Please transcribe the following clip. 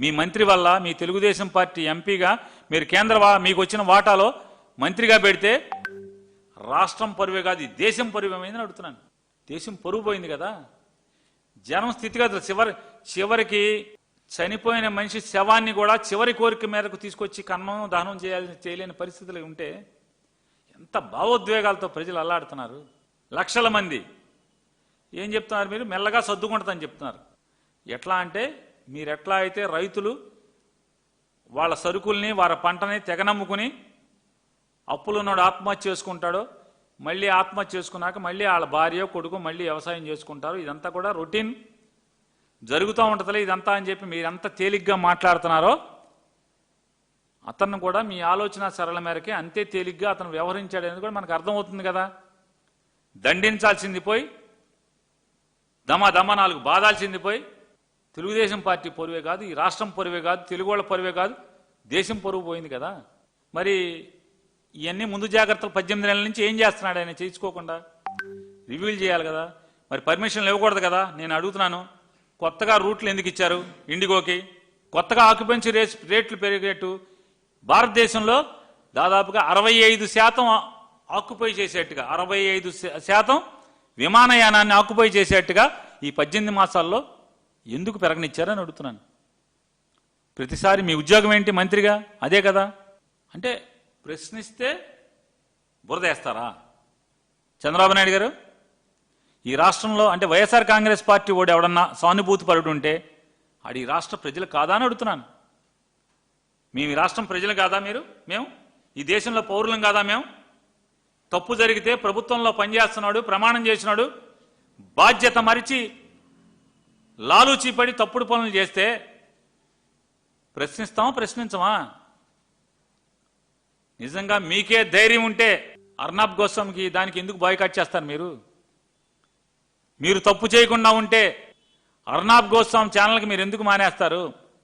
మీ మంత్రి వల్ల మీ తెలుగుదేశం పార్టీ ఎంపీగా మీరు కేంద్ర వా- మీకు వచ్చిన వాటాలో మంత్రిగా పెడితే రాష్ట్రం పరువే కాదు దేశం పరువేమైందని అడుగుతున్నాను. దేశం పరువు పోయింది కదా. జనం స్థితిగతులు చివరి చివరికి చనిపోయిన మనిషి శవాన్ని కూడా చివరి కోరిక మేరకు తీసుకొచ్చి కన్నం దహనం చేయాలని చేయలేని పరిస్థితులు ఉంటే ఎంత భావోద్వేగాలతో ప్రజలు అల్లాడుతున్నారు. లక్షల మంది. ఏం చెప్తున్నారు మీరు? మెల్లగా సర్దుకుంటుందని చెప్తున్నారు. ఎట్లా అంటే మీరెట్లా అయితే రైతులు వాళ్ళ సరుకుల్ని వారి పంటని తెగనమ్ముకుని అప్పులున్నాడు ఆత్మహత్య చేసుకుంటాడో మళ్ళీ ఆత్మహత్య చేసుకున్నాక మళ్ళీ వాళ్ళ భార్య కొడుకు మళ్ళీ వ్యవసాయం చేసుకుంటారు ఇదంతా కూడా రొటీన్ జరుగుతూ ఉంటుందిలే ఇదంతా అని చెప్పి మీరంతా తేలిగ్గా మాట్లాడుతున్నారో అతను కూడా మీ ఆలోచన సరళ మేరకే అంతే తేలిగ్గా అతను వ్యవహరించాడు అనేది కూడా మనకు అర్థమవుతుంది కదా. దండించాల్సింది పోయి దమ దమ నాలుగు బాధాల్సింది పోయి తెలుగుదేశం పార్టీ పొరువే కాదు ఈ రాష్ట్రం పొరువే కాదు తెలుగు వాళ్ళ పొరువే కాదు దేశం పొరుగు పోయింది కదా. మరి ఇవన్నీ ముందు జాగ్రత్తలు పద్దెనిమిది నెలల నుంచి ఏం చేస్తున్నాడు ఆయన చేయించుకోకుండా? రివ్యూలు చేయాలి కదా. మరి పర్మిషన్లు ఇవ్వకూడదు కదా నేను అడుగుతున్నాను. కొత్తగా రూట్లు ఎందుకు ఇచ్చారు ఇండిగోకి? కొత్తగా ఆక్యుపెన్సీ రేట్ రేట్లు పెరిగేట్టు. భారతదేశంలో దాదాపుగా అరవై ఐదు శాతం ఆక్యుపై చేసేట్టుగా అరవై ఐదు శాతం విమానయానాన్ని ఆక్యుపై చేసేట్టుగా ఈ పద్దెనిమిది మాసాల్లో ఎందుకు పెరగనిచ్చారని అడుగుతున్నాను. ప్రతిసారి మీ ఉద్యోగం ఏంటి మంత్రిగా? అదే కదా. అంటే ప్రశ్నిస్తే బురదేస్తారా చంద్రబాబు నాయుడు గారు ఈ రాష్ట్రంలో అంటే వైఎస్ఆర్ కాంగ్రెస్ పార్టీ ఓడి ఎవడన్నా సానుభూతి పరుడు ఉంటే ఆడు ఈ రాష్ట్ర ప్రజలు కాదా అని అడుగుతున్నాను. మేము ఈ రాష్ట్రం ప్రజలు కాదా మీరు? మేము? ఈ దేశంలో పౌరులం కాదా మేము? తప్పు జరిగితే ప్రభుత్వంలో పనిచేస్తున్నాడు ప్రమాణం చేసినాడు బాధ్యత మరిచి లాలూచి పడి తప్పుడు పనులు చేస్తే ప్రశ్నిస్తామా ప్రశ్నించమా? నిజంగా మీకే ధైర్యం ఉంటే అర్నాబ్ గోస్వామికి దానికి ఎందుకు బాయ్కాట్ చేస్తారు మీరు? మీరు తప్పు చేయకుండా ఉంటే అర్నాబ్ గోస్వామి ఛానల్కి మీరు ఎందుకు మానేస్తారు?